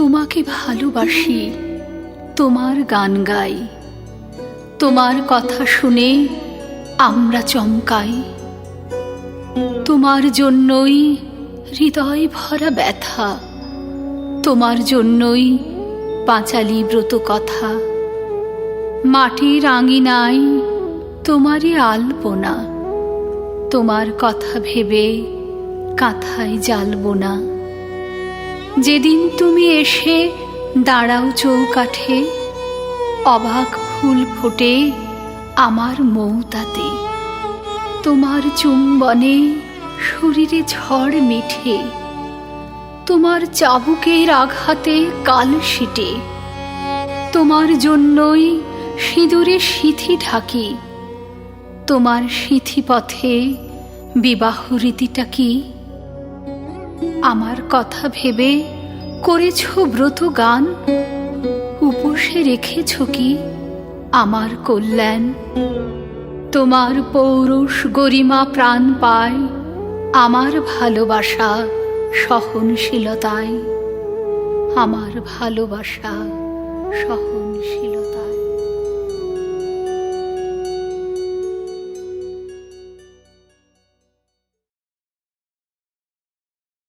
তোমাকে ভালোবাসি, তোমার গান গাই, তোমার কথা শুনে আমরা চমকাই। তোমার জন্যই হৃদয় ভরা ব্যথা, তোমার জন্যই পাঁচালি ব্রত কথা। মাটির আঙিনায় তোমারই আলপনা, তোমার কথা ভেবে কাঁথায় জ্বালবো না। যেদিন তুমি এসে দাঁড়াও চৌকাঠে, অবাক ফুল ফোটে আমার মৌতাতে। তোমার চুম্বনে শরীরে ঝড় মিঠে, তোমার চাবুকের আঘাতে কাল সিটে তোমার জন্যই সিঁদুরে সিথি ঢাকি, তোমার সিথি পথে বিবাহ রীতিটা কি? আমার কথা ভেবে করেছ ব্রত গান? উপসে রেখেছ কি আমার কল্যাণ? তোমার পৌরুষ গরিমা প্রাণ পায়, আমার ভালোবাসা সহনশীলতায়। আমার ভালোবাসা সহনশীলতায়।